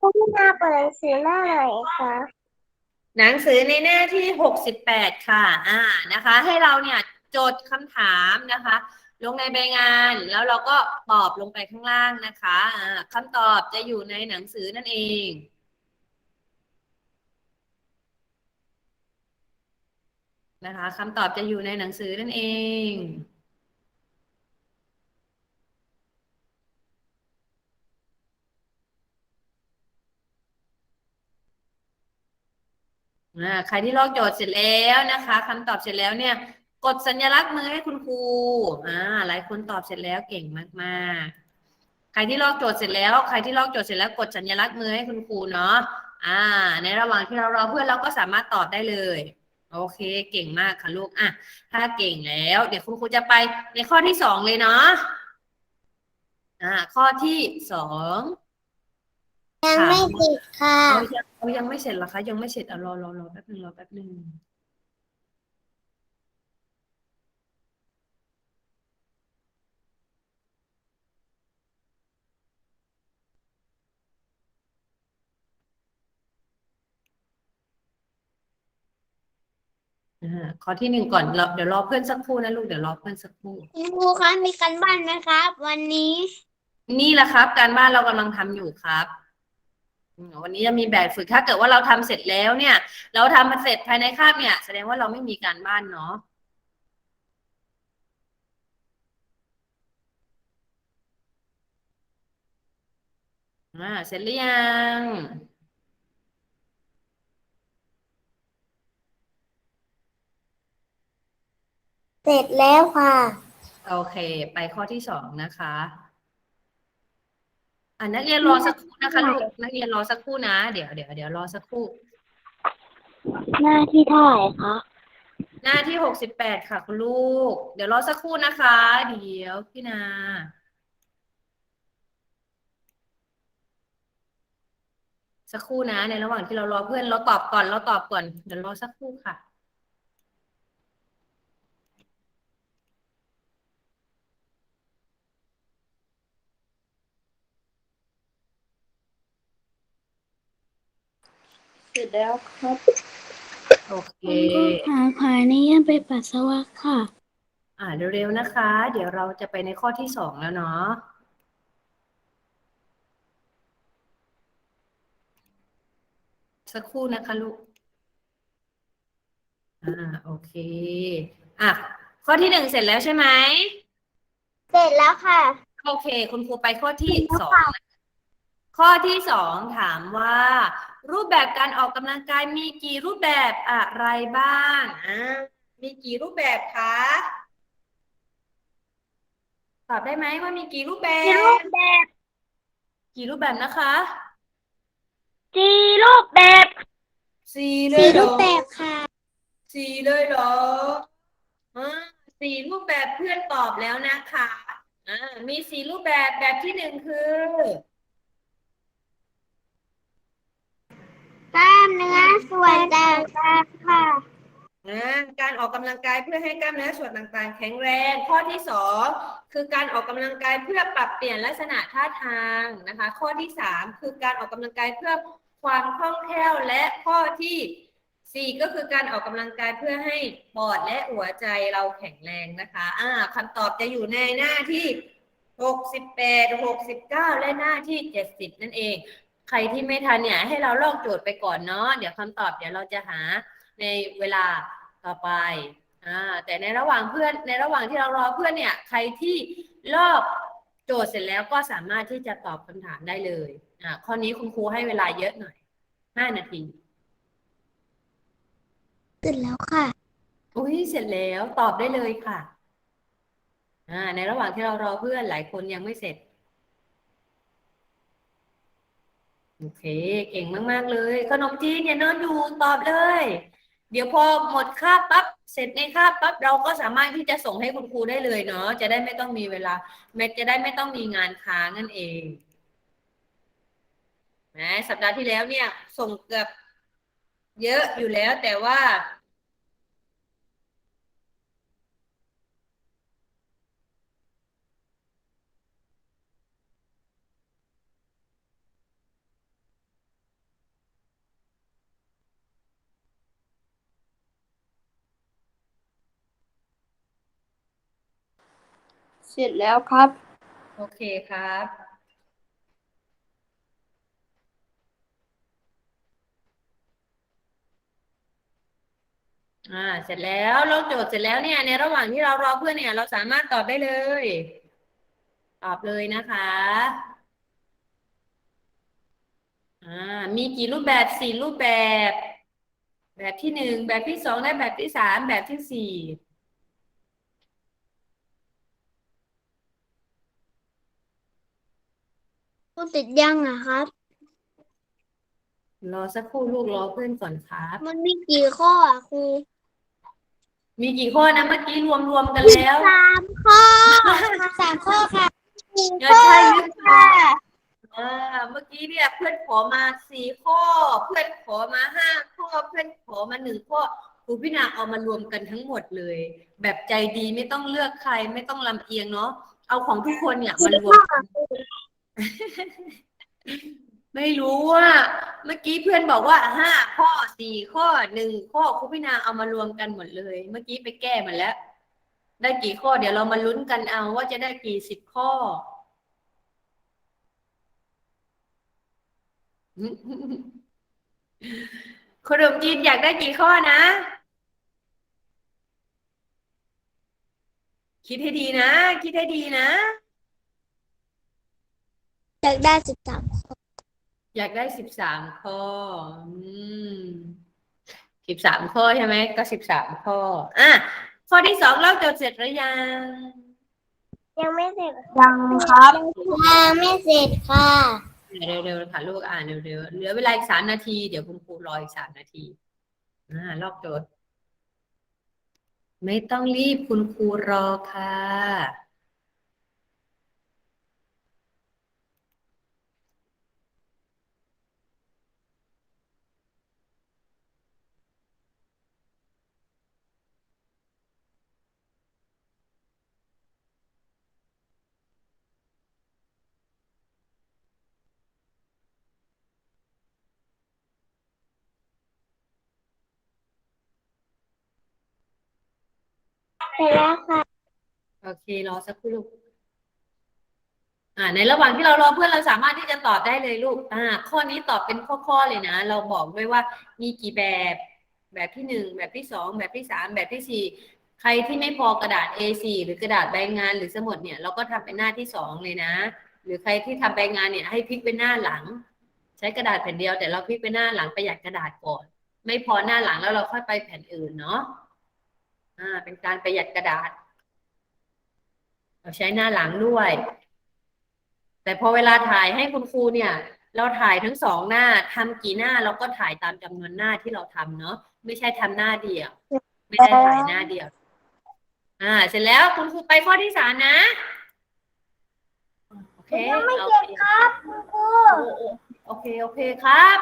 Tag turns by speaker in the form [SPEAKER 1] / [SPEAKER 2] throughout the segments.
[SPEAKER 1] คุณนาเปิดหนังสือหน้าไหนคะ
[SPEAKER 2] หนังสือในหน้าที่หกสิบแปดค่ะ อ่านะคะ ให้เราเนี่ยจดคำถามนะคะ ลงในใบงานแล้วเราก็ตอบลงไปข้างล่างนะคะอ่าคำตอบจะอยู่ในหนังสือนั่นเองนะคะคำตอบจะอยู่ในหนังสือนั่นเอง ใครที่ลอกโจทย์เสร็จแล้วนะคะคำตอบเสร็จแล้วเนี่ย กดสัญลักษณ์มือให้คุณครูอ่าหลายคนตอบเสร็จแล้วเก่งมากๆ ใครที่ลอกโจทย์เสร็จแล้ว ใครที่ลอกโจทย์เสร็จแล้วกดสัญลักษณ์มือให้คุณครูเนาะอ่า ในระหว่างที่เรารอเพื่อนเราก็สามารถตอบได้เลยโอเค เก่งมากค่ะลูกอะถ้าเก่งแล้ว เดี๋ยวคุณครูจะไปในข้อที่สองเลยเนาะอ่าข้อที่สอง
[SPEAKER 1] ยังไม่ติดค่ะ
[SPEAKER 2] เอายังเอายังไม่เสร็จเหรอคะยังไม่เสร็จอะรอรอรอแป๊บหนึ่งรอแป๊บหนึ่งอ่าข้อที่หนึ่งก่อนเราเดี๋ยวรอเพื่อนสักครู่นะลูกเดี๋ยวรอเพื่อนสักครู่
[SPEAKER 1] คุณครูคะมีกันบ้านไหมครับ วันนี้
[SPEAKER 2] นี่แหละครับ การบ้านเรากำลังทำอยู่ครับอืม วันนี้จะมีแบบฝึกถ้าเกิดว่าเราทำเสร็จแล้วเนี่ย เราทำมาเสร็จภายในคาบเนี่ย แสดงว่าเราไม่มีการบ้านเนาะอ่าเสร็จหรือยัง
[SPEAKER 1] เสร็จแล้วค่ะ
[SPEAKER 2] โอเค ไปข้อที่สองนะคะ อ่านักเรียนรอสักครู่นะคะลูกนักเรียนรอสักครู่นะ เดี๋ยวเดี๋ยวเดี๋ยวรอสักครู่
[SPEAKER 1] หน้าที่เท่าไหร่คะ
[SPEAKER 2] หน้าที่หกสิบแปดค่ะคุณลูก เดี๋ยวรอสักครู่นะคะ เดี๋ยวพี่นาสักครู่นะในระหว่างที่เรารอเพื่อนเราตอบก่อนเราตอบก่อนเดี๋ยวรอสักครู่ค่ะ
[SPEAKER 1] ร็จแล้วครับ
[SPEAKER 2] โอเค
[SPEAKER 1] หาขายนี่ยังไปปัสสาวะค่ะ
[SPEAKER 2] อ่าเร็วๆนะคะ เดี๋ยวเราจะไปในข้อที่สองแล้วเนาะสักครู่นะคะลูก อ่าโอเค อะ ข้อที่หนึ่งเสร็จแล้วใช่ไหม
[SPEAKER 1] เสร็จแล้วค่ะ
[SPEAKER 2] โอเค คุณครูไปข้อที่สองนะ ข้อที่สองถามว่า รูปแบบการออกกำลังกายมีกี่รูปแบบอะไรบ้างอ่ามีกี่รูปแบบคะตอบได้ไหมว่ามีกี่รูปแบ
[SPEAKER 1] มีรู
[SPEAKER 2] บ
[SPEAKER 1] ปแบบ
[SPEAKER 2] กี่รูปแบบนะคะ
[SPEAKER 1] จีรูปแบบ
[SPEAKER 2] สี่เล
[SPEAKER 1] สี
[SPEAKER 2] ยเหร
[SPEAKER 1] รู
[SPEAKER 2] อ
[SPEAKER 1] ปแบบค่ะ
[SPEAKER 2] สี่เลยเหรออ่าสี่รูปแบบเพื่อนตอบแล้วนะคะอ่ามีสี่รูปแบบแบบที่หนึ่งคือ
[SPEAKER 1] กล้ามเนื้อส่วนต่างๆค่ะ
[SPEAKER 2] อ่า การออกกำลังกายเพื่อให้กล้ามเนื้อส่วนต่างๆ แข็งแรง ข้อที่สองคือการออกกำลังกายเพื่อปรับเปลี่ยนลักษณะท่าทางนะคะ ข้อที่สามคือการออกกำลังกายเพื่อความคล่องแคล่วและข้อที่สี่ก็คือการออกกำลังกายเพื่อให้ปอดและหัวใจเราแข็งแรงนะคะอ่าคำตอบจะอยู่ในหน้าที่หกสิบแปดหกสิบเก้าและหน้าที่เจ็ดสิบนั่นเองใครที่ไม่ทันเนี่ยให้เราลอกโจทย์ไปก่อนเนาะเดี๋ยวคำตอบเดี๋ยวเราจะหาในเวลา ต่อไปอ่าแต่ในระหว่างเพื่อนในระหว่างที่เรารอเพื่อนเนี่ย ใครที่ลอกโจทย์เสร็จแล้วก็สามารถที่จะตอบคำถามได้เลยอ่าข้อนี้คุณครูให้เวลาเยอะหน่อยห้านาที
[SPEAKER 1] เสร็จแล้วค่ะ
[SPEAKER 2] อุ้ยเสร็จแล้วตอบได้เลยค่ะอ่าในระหว่างที่เรารอเพื่อนหลายคนยังไม่เสร็จโอเค เก่งมาก ๆ เลย ขนมจีนอย่านอนอยู่ตอบเลย เดี๋ยวพอหมดคาบปั๊บเสร็จในคาบปั๊บเราก็สามารถที่จะส่งให้คุณครูได้เลยเนาะจะได้ไม่ต้องมีเวลาแม้จะได้ไม่ต้องมีงานค้างนั่นเองนะสัปดาห์ที่แล้วเนี่ย ส่งเกือบเยอะอยู่แล้วแต่ว่า
[SPEAKER 1] เสร็จแล้วครับ
[SPEAKER 2] โอเคครับ อ่า เสร็จแล้วลอกโจทย์เสร็จแล้วเนี่ย ในระหว่างที่เรารอเพื่อนเนี่ย เราสามารถตอบได้เลย ตอบเลยนะคะ อ่า มีกี่รูปแบบสี่รูปแบบ แบบที่หนึ่งแบบที่สองและแบบที่สามแบบที่สี่
[SPEAKER 1] พูดเสร็จยังอะครับ
[SPEAKER 2] รอสักครู่ลูกรอเพื่อนก่อนครับ
[SPEAKER 1] มันมีกี่ข้ออะครู
[SPEAKER 2] มีกี่ข้อนะเมื่อกี้รวมรวมกันแล้ว
[SPEAKER 1] สามข้อสามข้อค่ะสี่
[SPEAKER 2] เดี๋ยว
[SPEAKER 1] ข้อ
[SPEAKER 2] ใช่หรือเปล่า
[SPEAKER 1] ค่ะ
[SPEAKER 2] อ่าเมื่อกี้เนี่ยเพื่อนขอมาสี่ข้อ เพื่อนขอมาห้าข้อ เพื่อนขอมาหนึ่งข้อครูพี่นางเอามารวมกันทั้งหมดเลย แบบใจดีไม่ต้องเลือกใครไม่ต้องลำเอียงเนาะเอาของทุกคนเนี่ยมารวมกัน ไม่รู้ว่า เมื่อกี้เพื่อนบอกว่าห้าข้อสี่ข้อหนึ่งข้อครูพี่นางเอามารวมกันหมดเลย เมื่อกี้ไปแก้มาแล้ว ได้กี่ข้อ เดี๋ยวเรามาลุ้นกันเอาว่าจะได้กี่สิบข้อขนมจีนอยากได้กี่ข้อนะ คิดให้ดีนะ คิดให้ดีนะ
[SPEAKER 1] อยากได้สิบสามข้อ
[SPEAKER 2] อยากได้สิบสามข้อ อืมสิบสามข้อใช่ไหม ก็สิบสามข้อ อะ ข้อที่สองเราจดเสร็จหรือยัง
[SPEAKER 1] ยังไม่เสร็จยังครับยังไม่เสร็จค่ะ
[SPEAKER 2] เร็วๆค่ะลูกอ่านเร็วๆ เหลือเวลาอีกสามนาที เดี๋ยวคุณครูรออีกสามนาที อ่า ลอกโจทย์ ไม่ต้องรีบคุณครูรอค่ะ
[SPEAKER 1] เสร็จแล้วค่ะ
[SPEAKER 2] โอเค รอสักครู่ลูกอ่าในระหว่างที่เรารอเพื่อนเราสามารถที่จะตอบได้เลยลูก อ่า ข้อนี้ตอบเป็นข้อๆเลยนะ เราบอกด้วยว่ามีกี่แบบ แบบที่หนึ่ง แบบที่สอง แบบที่สาม แบบที่สี่ ใครที่ไม่พอกระดาษ A4 หรือกระดาษใบงานหรือสมุดเนี่ย เราก็ทำเป็นหน้าที่สองเลยนะ หรือใครที่ทำใบงานเนี่ย ให้พลิกเป็นหน้าหลัง ใช้กระดาษแผ่นเดียวแต่เราพลิกไปหน้าหลังประหยัดกระดาษก่อน ไม่พอหน้าหลังแล้วเราค่อยไปแผ่นอื่นเนาะ อ่าเป็นการประหยัดกระดาษ เราใช้หน้าหลังด้วย แต่พอเวลาถ่ายให้คุณครูเนี่ย เราถ่ายทั้งสองหน้าทำกี่หน้าเราก็ถ่ายตามจำนวนหน้าที่เราทำเนาะไม่ใช่ทำหน้าเดียว ไม่ได้ถ่ายหน้าเดียว อ่า เสร็จแล้วคุณครูไปข้อที่สามนะ โอเค
[SPEAKER 1] ยังไม่
[SPEAKER 2] โอ
[SPEAKER 1] เสร็จ
[SPEAKER 2] เค
[SPEAKER 1] ครับคุณครู
[SPEAKER 2] โอ้โอ้โอเค โอเคครับ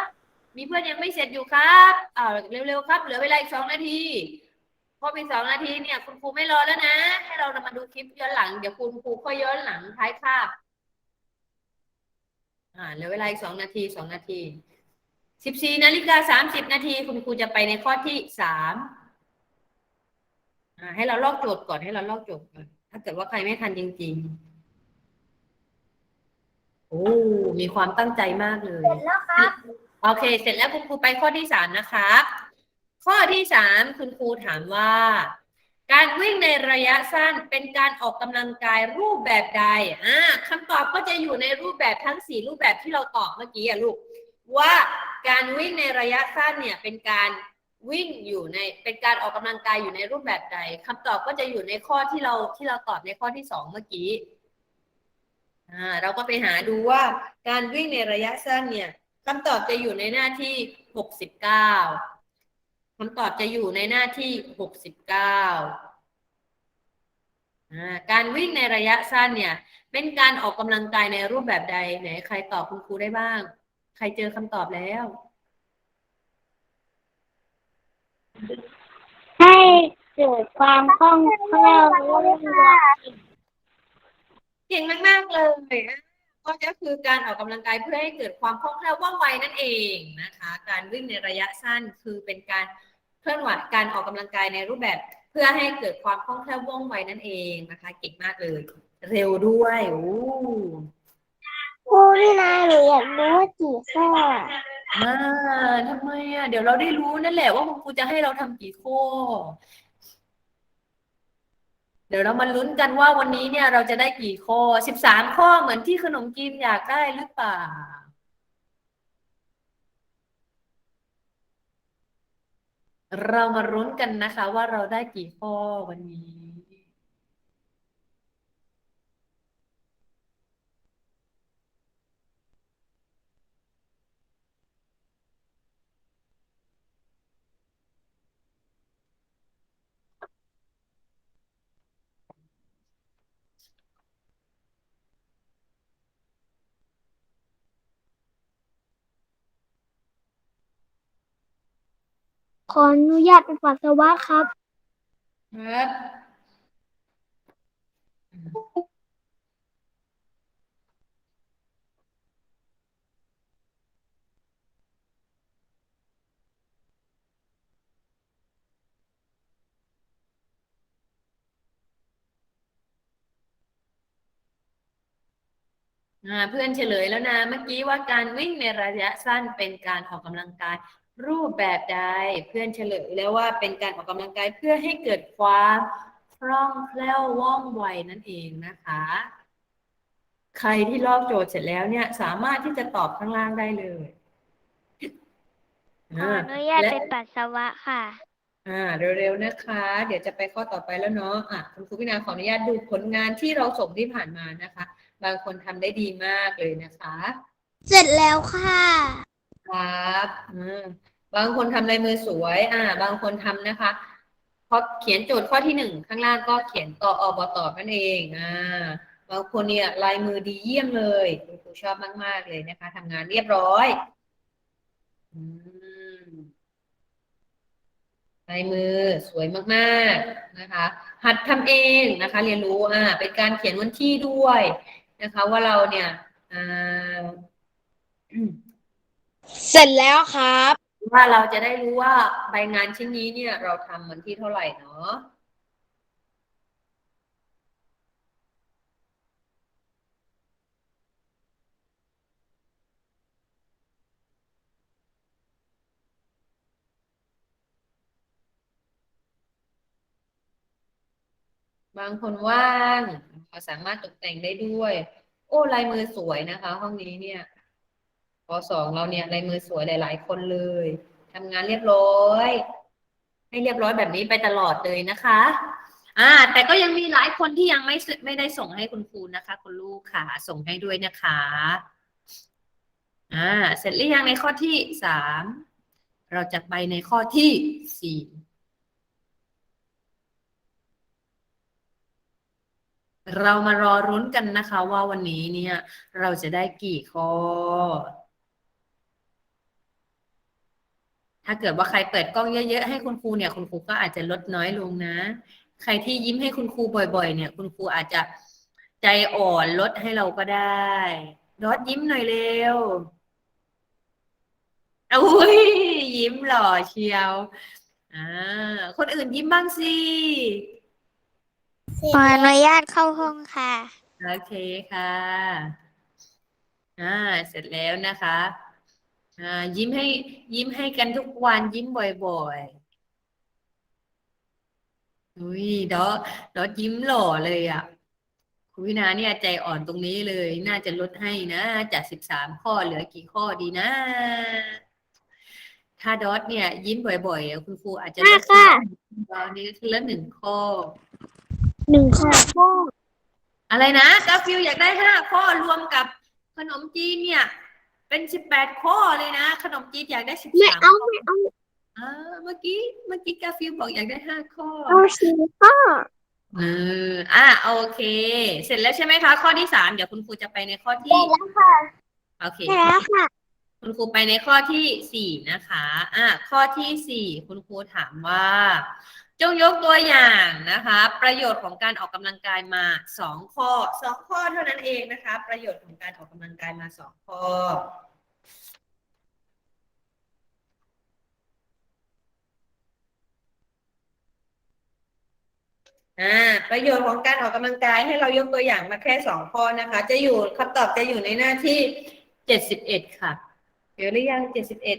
[SPEAKER 2] มีเพื่อนยังไม่เสร็จอยู่ครับอ่าเร็วๆครับ เหลือเวลาอีกสองนาที พอเป็นสองนาทีเนี่ยคุณครูไม่รอแล้วนะ ให้เรามาดูคลิปย้อนหลัง เดี๋ยวคุณครูค่อยย้อนหลังท้ายคาบอ่าเหลือเวลาอีกสองนาทีสองนาทีสิบสี่นาฬิกาสามสิบนาที คุณครูจะไปในข้อที่สามอ่าให้เราลอกโจทย์ก่อนให้เราลอกโจทย์ก่อนถ้าเกิดว่าใครไม่ทันจริง ๆ โอ้มีความตั้งใจมากเลย
[SPEAKER 1] เสร็จแล้วครับ
[SPEAKER 2] โอเค เสร็จแล้วคุณครูไปข้อที่สามนะคะ ข้อที่สามคุณครูถามว่า การวิ่งในระยะสั้นเป็นการออกกำลังกายรูปแบบใดอ่าคำตอบก็จะอยู่ในรูปแบบทั้งสี่รูปแบบที่เราตอบเมื่อกี้อะลูกว่าการวิ่งในระยะสั้นเนี่ยเป็นการวิ่งอยู่ในเป็นการออกกำลังกายอยู่ในรูปแบบใดคำตอบก็จะอยู่ในข้อที่เราที่เราตอบในข้อที่สองเมื่อกี้อ่าเราก็ไปหาดูว่าการวิ่งในระยะสั้นเนี่ยคำตอบจะอยู่ในหน้าที่หกสิบเก้า คำตอบจะอยู่ในหน้าที่หกสิบเก้าอ่าการวิ่งในระยะสั้นเนี่ย เป็นการออกกำลังกายในรูปแบบใด ไหนใครตอบคุณครูได้บ้าง ใครเจอคำตอบแล้ว
[SPEAKER 1] ให้เกิดความคล่องแคล่วว่องไว
[SPEAKER 2] เก่งมาก ๆ เลยนะ ก็จะคือการออกกำลังกายเพื่อให้เกิดความคล่องแคล่วว่องไวนั่นเองนะคะ การวิ่งในระยะสั้นคือเป็นการเคลื่อนไหวการออกกำลังกายในรูปแบบเพื่อให้เกิดความคล่องแคล่วว่องไวนั่นเองนะคะ เก่งมากเลยแสเร็วด้วยโอ้
[SPEAKER 1] ครูพี่นาหนูอยากรู้ว่ากี่ข้อ
[SPEAKER 2] มาทำไมอะเดี๋ยวเราได้รู้นั่นแหละว่าคุณครูจะให้เราทำกี่ข้อเดี๋ยวเรามาลุ้นกันว่าวันนี้เนี่ยเราจะได้กี่ข้อสิบสามข้อเหมือนที่ขนมกินอยากได้หรือเปล่า เรามารุ้นกันนะคะว่าเราได้กี่ข้อวันนี้
[SPEAKER 1] ขออนุญาตไปปัสสาวะครับ
[SPEAKER 2] ครับ อ่าเพื่อนเฉลยแล้วนะ เมื่อกี้ว่าการวิ่งในระยะสั้นเป็นการออกกำลังกาย รูปแบบใดเพื่อนเฉลยแล้วว่าเป็นการออกกำลังกายเพื่อให้เกิดความคล่องแคล่วว่องไวนั่นเองนะคะ ใครที่ลอกโจทย์เสร็จแล้วเนี่ยสามารถที่จะตอบข้างล่างได้เลย
[SPEAKER 1] ขออนุญาต
[SPEAKER 2] และ
[SPEAKER 1] ไปปัสสาวะค่ะ
[SPEAKER 2] อ่าเร็วๆนะคะ เดี๋ยวจะไปข้อต่อไปแล้วเนาะอะคุณครูพินาขออนุญาตดูผลงานที่เราส่งที่ผ่านมานะคะ บางคนทำได้ดีมากเลยนะคะ
[SPEAKER 1] เสร็จแล้วค่ะ
[SPEAKER 2] ครับอืมบางคนทำลายมือสวย อ่า บางคนทำนะคะพอเขียนโจทย์ข้อที่หนึ่งข้างล่างก็เขียนต่ออบตอนั่นเองอ่าบางคนเนี่ยลายมือดีเยี่ยมเลยคุณครูชอบมาก ๆ เลยนะคะทำงานเรียบร้อยอืมลายมือสวยมากๆนะคะ หัดทำเองนะคะ เรียนรู้อ่าเป็นการเขียนวันที่ด้วยนะคะ ว่าเราเนี่ยอ่า
[SPEAKER 1] เสร็จแล้วครับ
[SPEAKER 2] ว่าเราจะได้รู้ว่าใบงานชิ้นนี้เนี่ย เราทำวันที่เท่าไหร่เนาะบางคนว่างเขาสามารถตกแต่งได้ด้วย โอ้ลายมือสวยนะคะ ห้องนี้เนี่ย ปสองเราเนี่ยลายมือสวยหลาย ๆ คนเลยทำงานเรียบร้อย ให้เรียบร้อยแบบนี้ไปตลอดเลยนะคะ อ่า แต่ก็ยังมีหลายคนที่ยังไม่ไม่ได้ส่งให้คุณครูนะคะ คุณลูกค่ะ ส่งให้ด้วยนะคะ อ่า เสร็จหรือยังในข้อที่สามเราจะไปในข้อที่สี่เรามารอรุ้นกันนะคะ ว่าวันนี้เนี่ย เราจะได้กี่ข้อ ถ้าเกิดว่าใครเปิดกล้องเยอะๆให้คุณครูเนี่ย คุณครูก็อาจจะลดน้อยลงนะ ใครที่ยิ้มให้คุณครูบ่อย ๆ เนี่ย คุณครูอาจจะใจอ่อนลดให้เราก็ได้ลดยิ้มหน่อยเร็วอุ้ยยิ้มหล่อเชียวอ่าคนอื่นยิ้มบ้างสิ
[SPEAKER 1] ขออนุญาตเข้าห้องค่ะ
[SPEAKER 2] โอเคค่ะ อ่า เสร็จแล้วนะคะ อ่ายิ้มให้ยิ้มให้กันทุกวันยิ้มบ่อยๆอุ้ยดอดอยิ้มหล่อเลยอะคุณวินาเนี่ยใจอ่อนตรงนี้เลย น่าจะลดให้นะ จากสิบสามข้อเหลือกี่ข้อดีนะ ถ้าดอทเนี่ย ยิ้มบ่อยๆอะคุณครูอาจจะลด
[SPEAKER 1] ค่ะ
[SPEAKER 2] ตอนนี้คือละหนึ่งข้อ
[SPEAKER 1] หนึ่งข้อข้อ
[SPEAKER 2] อะไรนะกาฟิลอยากได้ห้าข้อรวมกับขนมจีนเนี่ย เป็นสิบแปดข้อเลยนะ ขนมจีนอยากได้สิบ
[SPEAKER 1] ไม่
[SPEAKER 2] สาม
[SPEAKER 1] เอาไม่เอา
[SPEAKER 2] อ่าเมื่อกี้เมื่อกี้กาฟิลบอกอยากได้ห้าข้อ
[SPEAKER 1] เอาสี่ข้อ
[SPEAKER 2] เอออะโอเค เสร็จแล้วใช่ไหมคะ ข้อที่สามเดี๋ยวคุณครูจะไปในข้อ
[SPEAKER 1] เสร็
[SPEAKER 2] ที่
[SPEAKER 1] จแล้วค่ะ
[SPEAKER 2] โอเค
[SPEAKER 1] เสร็จแล้วค่ะ
[SPEAKER 2] คุณครูไปในข้อที่สี่นะคะ อะข้อที่สี่คุณครูถามว่า จงยกตัวอย่างนะคะ ประโยชน์ของการออกกำลังกายมา 2 ข้อ 2 ข้อเท่านั้นเองนะคะ ประโยชน์ของการออกกำลังกายมา 2 ข้อ อ่าประโยชน์ของการออกกำลังกายให้เรายกตัวอย่างมาแค่สองข้อนะคะ จะอยู่คำตอบจะอยู่ในหน้าที่เจ็ดค่ะเดี๋ยวหรือยังเจ็ดสิบเอ็ด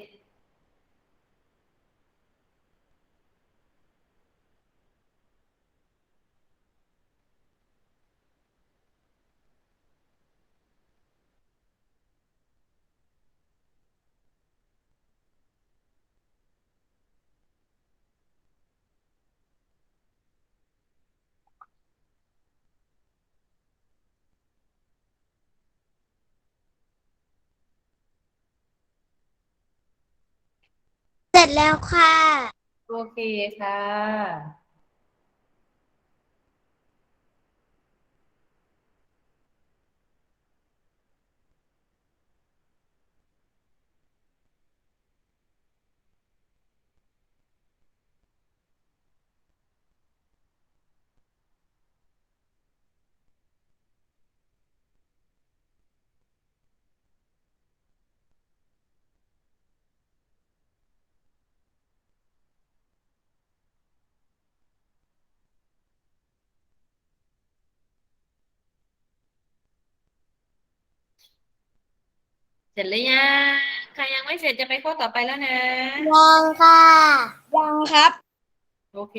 [SPEAKER 1] ร็จแล้วค่ะ
[SPEAKER 2] โอเคค่ะ เสร็จหรือยังใครยังไม่เสร็จจะไปข้อต่อไปแล้วนะ
[SPEAKER 1] ยังค่ะ ยังครับ
[SPEAKER 2] โอเค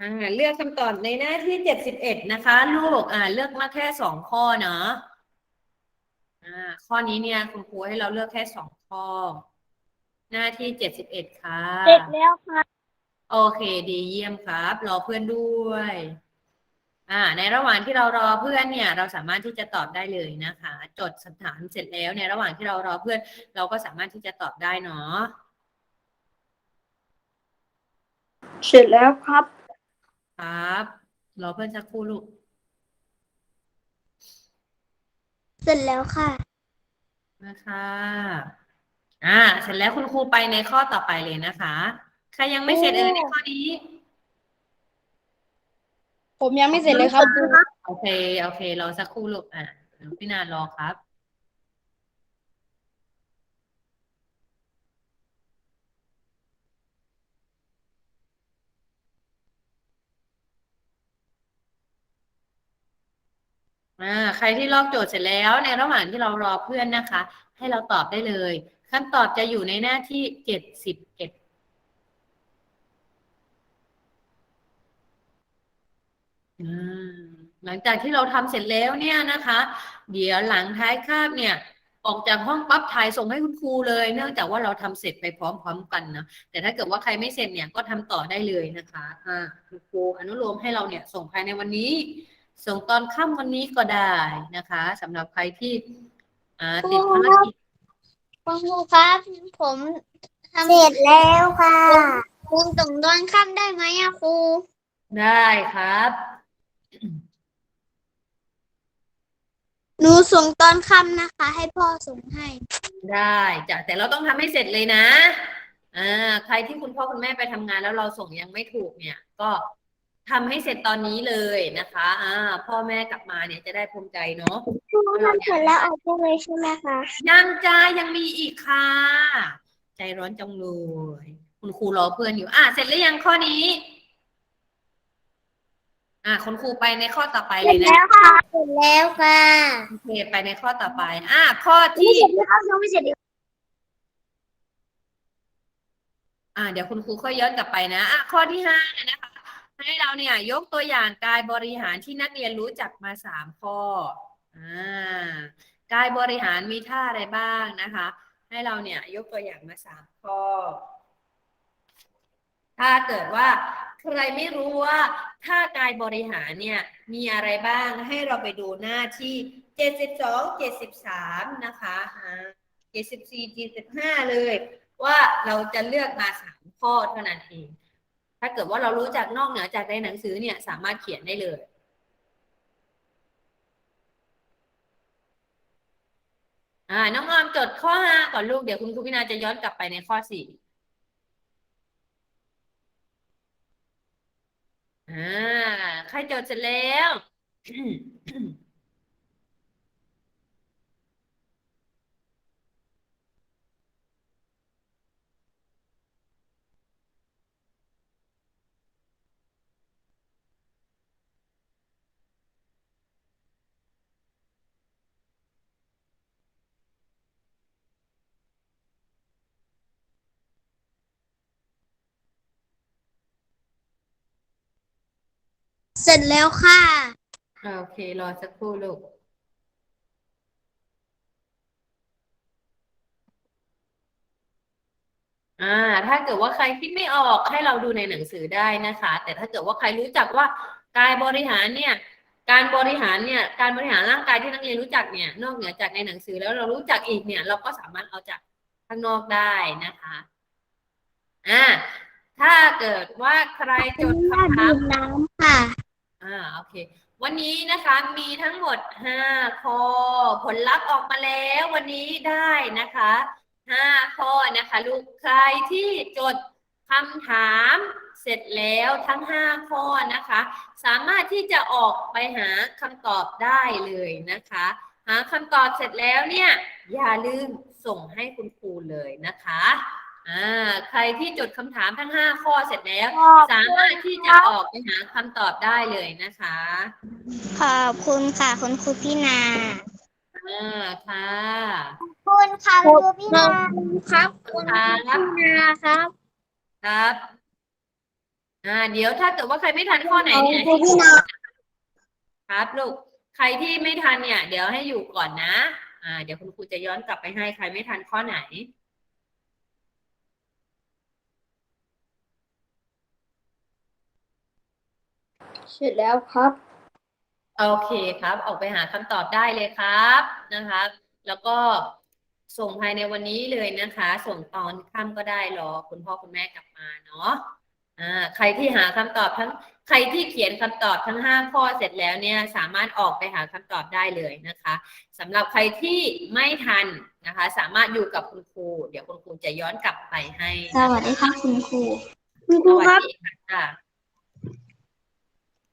[SPEAKER 2] อ่าเลือกคำตอบในหน้าที่เจ็ดสิบเอ็ดนะคะ ลูกอ่าเลือกมาแค่สองข้อเนาะอ่าข้อนี้เนี่ยคุณครูให้เราเลือกแค่สองข้อ หน้าที่เจ็ดสิบเอ็ดค่ะ
[SPEAKER 1] เสร็จแล้วค่ะ
[SPEAKER 2] โอเค ดีเยี่ยมครับ รอเพื่อนด้วย อ่า ในระหว่างที่เรารอเพื่อนเนี่ย เราสามารถที่จะตอบได้เลยนะคะ จดสถานเสร็จแล้วในระหว่างที่เรารอเพื่อน เราก็สามารถที่จะตอบได้เนาะ
[SPEAKER 1] เสร็จแล้วครับ
[SPEAKER 2] ครับรอเพื่อนสักครู่ลูก
[SPEAKER 1] เสร็จแล้วค่ะ
[SPEAKER 2] นะคะอ่า เสร็จแล้วคุณครูไปในข้อต่อไปเลยนะคะ ใครยังไม่เสร็จเออในข้อนี้
[SPEAKER 1] ผมยังไม่เสร็จเลยครับครู
[SPEAKER 2] โอเค โอเค รอสักครู่ลูก อะเดี๋ยวพี่นารอครับ อ่าใครที่ลอกโจทย์เสร็จแล้วในระหว่างที่เรารอเพื่อนนะคะ ให้เราตอบได้เลย คำตอบจะอยู่ในหน้าที่เจ็ดสิบเอ็ดหลังจากที่เราทำเสร็จแล้วเนี่ยนะคะ เดี๋ยวหลังท้ายคาบเนี่ยออกจากห้องปั๊บถ่ายส่งให้คุณครูเลย เนื่องจากว่าเราทำเสร็จไปพร้อม ๆ กันนะแต่ถ้าเกิดว่าใครไม่เสร็จเนี่ยก็ทำต่อได้เลยนะคะอ่าคุณครูอนุโลมให้เราเนี่ยส่งภายในวันนี้ ส่งตอนค่ำวันนี้ก็ได้นะคะสำหรับใครที่อ่าติดภารกิจ
[SPEAKER 1] คุณครูครับ ผมทำเสร็จแล้วค่ะคุณส่งตอนค่ำได้ไหมอะครู
[SPEAKER 2] ได้ครับ
[SPEAKER 1] หนูส่งตอนค่ำนะคะ ให้พ่อส่งให้
[SPEAKER 2] ได้จ้ะแต่เราต้องทำให้เสร็จเลยนะอ่าใครที่คุณพ่อคุณแม่ไปทำงานแล้วเราส่งยังไม่ถูกเนี่ย ก็ ทำให้เสร็จตอนนี้เลยนะคะ อ่า พ่อแม่กลับมาเนี่ยจะได้ภูมิใจเนาะ
[SPEAKER 1] ครูทำเสร็จแล้วออกได้เลยใช่ไหมคะ
[SPEAKER 2] ยังจ้ายังมีอีกค่ะ ใจร้อนจังเลย คุณครูรอเพื่อนอยู่ อ่าเสร็จหรือยังข้อนี้ อ่าคุณครูไปในข้อต่อไป
[SPEAKER 1] เส
[SPEAKER 2] เล
[SPEAKER 1] ร็จ
[SPEAKER 2] ยนะ
[SPEAKER 1] แล้วค่ะเสร็จแล้วค่ะ
[SPEAKER 2] โอเคไปในข้อต่อไป อ่าข้อ
[SPEAKER 1] ไม่
[SPEAKER 2] ที่
[SPEAKER 1] เสร็จแล้วยังไม่เสร็จเลย
[SPEAKER 2] อ่า เดี๋ยวคุณครูค่อยย้อนกลับไปนะ อะข้อที่ห้านะคะ ให้เราเนี่ยยกตัวอย่างกายบริหารที่นักเรียนรู้จักมาสามข้ออ่ากายบริหารมีท่าอะไรบ้างนะคะ ให้เราเนี่ยยกตัวอย่างมาสามข้อ ถ้าเกิดว่าใครไม่รู้ว่าท่ากายบริหารเนี่ยมีอะไรบ้างให้เราไปดูหน้าที่เจ็ดสิบสองเจ็ดสิบสามนะคะเจ็ดสิบสี่เจ็ดสิบห้าเลย ว่าเราจะเลือกมาสามข้อเท่านั้นเอง ถ้าเกิดว่าเรารู้จักนอกเหนือจากในหนังสือเนี่ยสามารถเขียนได้เลยอ่าน้องออมจดข้อห้าก่อนลูกเดี๋ยวคุณครูพินาจะย้อนกลับไปในข้อสี่อ่าใครจดเสร็จแล้ว
[SPEAKER 1] เสร็จแล้วค่ะ
[SPEAKER 2] โอเค รอสักครู่ลูก อ่า ถ้าเกิดว่าใครคิดไม่ออกให้เราดูในหนังสือได้นะคะ แต่ถ้าเกิดว่าใครรู้จักว่ากายบริหารเนี่ย การบริหารเนี่ย การบริหารร่างกายที่นักเรียนรู้จักเนี่ย นอกเหนือจากในหนังสือแล้วเรารู้จักอีกเนี่ย เราก็สามารถเอาจากข้างนอกได้นะคะ อ่า ถ้าเกิดว่าใครจดคำถาม
[SPEAKER 1] น้ำค่ะ
[SPEAKER 2] อ่าโอเค วันนี้นะคะมีทั้งหมดห้าข้อ ผลลัพธ์ออกมาแล้ววันนี้ได้นะคะห้าข้อนะคะลูกใครที่จดคำถามเสร็จแล้วทั้งห้าข้อนะคะ สามารถที่จะออกไปหาคำตอบได้เลยนะคะ หาคำตอบเสร็จแล้วเนี่ยอย่าลืมส่งให้คุณครูเลยนะคะ อ่าใครที่จดคำถามทั้งห้าข้อเสร็จแล้ว สามารถที่จะออกไปหาคำตอบได้เลยนะคะ
[SPEAKER 1] ขอบคุณค่ะคุณครูพี่นา
[SPEAKER 2] อ่าค่ะ
[SPEAKER 1] คุณค่ะคุณครูพี่นาครับคุณ
[SPEAKER 2] ครับ
[SPEAKER 1] พี่นาครับ
[SPEAKER 2] ครับอ่าเดี๋ยวถ้าเกิดว่าใครไม่ทันข้อไหนเนี่ย
[SPEAKER 1] ขอบคุณพี่นา
[SPEAKER 2] ครับลูกใครที่ไม่ทันเนี่ย เดี๋ยวให้อยู่ก่อนนะ อ่า เดี๋ยวคุณครูจะย้อนกลับไปให้ใครไม่ทันข้อไหน
[SPEAKER 1] เสร็จแล้วครับ
[SPEAKER 2] โอเคครับ ออกไปหาคำตอบได้เลยครับนะคะ แล้วก็ส่งภายในวันนี้เลยนะคะ ส่งตอนค่ำก็ได้รอคุณพ่อคุณแม่กลับมาเนาะอ่าใครที่หาคำตอบทั้งใครที่เขียนคำตอบทั้งห้าข้อเสร็จแล้วเนี่ยสามารถออกไปหาคำตอบได้เลยนะคะสำหรับใครที่ไม่ทันนะคะ สามารถอยู่กับคุณครู เดี๋ยวคุณครูจะย้อนกลับไปให้
[SPEAKER 1] สวัสดีค่ะคุณครูคุณ
[SPEAKER 2] ส
[SPEAKER 1] ครู
[SPEAKER 2] วัส
[SPEAKER 1] ครับ
[SPEAKER 2] ดีค่ะ
[SPEAKER 1] คุณครู